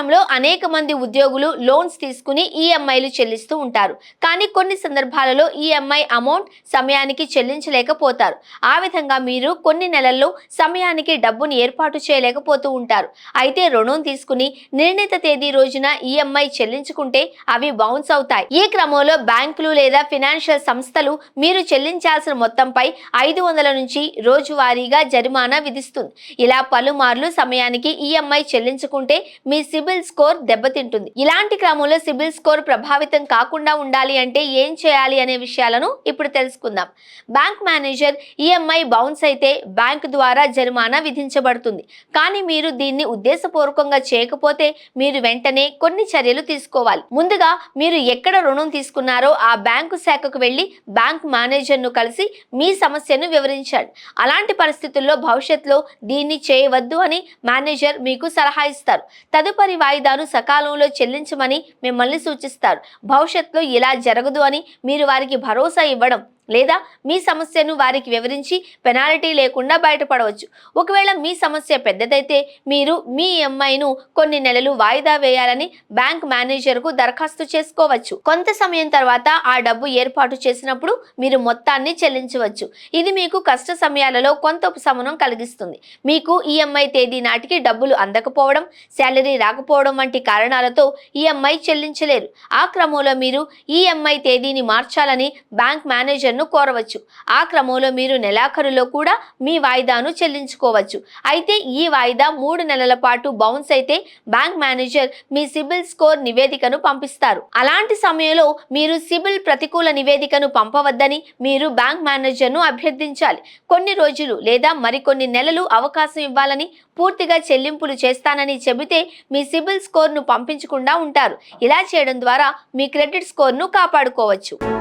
కాలంలో అనేక మంది ఉద్యోగులు లోన్స్ తీసుకుని ఈఎంఐలు చెల్లిస్తూ ఉంటారు. కానీ కొన్ని సందర్భాలలో ఈఎంఐ అమౌంట్ సమయానికి చెల్లించలేకపోతారు. ఆ విధంగా మీరు కొన్ని నెలల్లో సమయానికి డబ్బును ఏర్పాటు చేయలేకపోతూ ఉంటారు. అయితే రుణం తీసుకుని నిర్ణీత తేదీ రోజున ఈఎంఐ చెల్లించుకుంటే అవి బౌన్స్ అవుతాయి. ఈ క్రమంలో బ్యాంకులు లేదా ఫినాన్షియల్ సంస్థలు మీరు చెల్లించాల్సిన మొత్తంపై ఐదు వందల నుంచి రోజువారీగా జరిమానా విధిస్తుంది. ఇలా పలుమార్లు సమయానికి ఈఎంఐ చెల్లించుకుంటే మీ సిబిల్ సిబిల్ స్కోర్ దెబ్బతింటుంది. ఇలాంటి క్రమంలో సిబిల్ స్కోర్ ప్రభావితం కాకుండా ఉండాలి అంటే ఏం చేయాలి అనే విషయాలను ఇప్పుడు తెలుసుకుందాం. బ్యాంక్ మేనేజర్ ఈఎంఐ బౌన్స్ అయితే బ్యాంక్ ద్వారా జరిమానా విధించబడుతుంది. కానీ మీరు దీన్ని ఉద్దేశపూర్వకంగా చేయకపోతే మీరు వెంటనే కొన్ని చర్యలు తీసుకోవాలి. ముందుగా మీరు ఎక్కడ రుణం తీసుకున్నారో ఆ బ్యాంకు శాఖకు వెళ్ళి బ్యాంక్ మేనేజర్ను కలిసి మీ సమస్యను వివరించండి. అలాంటి పరిస్థితుల్లో భవిష్యత్తులో దీన్ని చేయవద్దు అని మేనేజర్ మీకు సలహా ఇస్తారు. తదుపరి వాయిదాను సకాలంలో చెల్లించమని మిమ్మల్ని సూచిస్తారు. భవిష్యత్తులో ఇలా జరగదు అని మీరు వారికి భరోసా ఇవ్వడం లేదా మీ సమస్యను వారికి వివరించి పెనాల్టీ లేకుండా బయటపడవచ్చు. ఒకవేళ మీ సమస్య పెద్దదైతే మీరు మీ ఎంఐను కొన్ని నెలలు వాయిదా వేయాలని బ్యాంక్ మేనేజర్కు దరఖాస్తు చేసుకోవచ్చు. కొంత సమయం తర్వాత ఆ డబ్బు ఏర్పాటు చేసినప్పుడు మీరు మొత్తాన్ని చెల్లించవచ్చు. ఇది మీకు కష్ట సమయాలలో కొంత ఉపశమనం కలిగిస్తుంది. మీకు ఈఎంఐ తేదీ నాటికి డబ్బులు అందకపోవడం శాలరీ రాకపోవడం వంటి కారణాలతో ఈఎంఐ చెల్లించలేరు. ఆ క్రమంలో మీరు ఈఎంఐ తేదీని మార్చాలని బ్యాంక్ మేనేజర్ను కోరవచ్చు. ఆ క్రమంలో మీరు నెలాఖరులో కూడా మీ వాయిదాను చెల్లించుకోవచ్చు. అయితే ఈ వాయిదా మూడు నెలల పాటు బౌన్స్ అయితే బ్యాంక్ మేనేజర్ మీ సిబిల్ స్కోర్ నివేదికను పంపిస్తారు. అలాంటి సమయంలో మీరు సిబిల్ ప్రతికూల నివేదికను పంపవద్దని మీరు బ్యాంక్ మేనేజర్ను అభ్యర్థించాలి. కొన్ని రోజులు లేదా మరికొన్ని నెలలు అవకాశం ఇవ్వాలని పూర్తిగా చెల్లింపులు చేస్తానని చెబితే మీ సిబిల్ స్కోర్ను పంపించకుండా ఉంటారు. ఇలా చేయడం ద్వారా మీ క్రెడిట్ స్కోర్ను కాపాడుకోవచ్చు.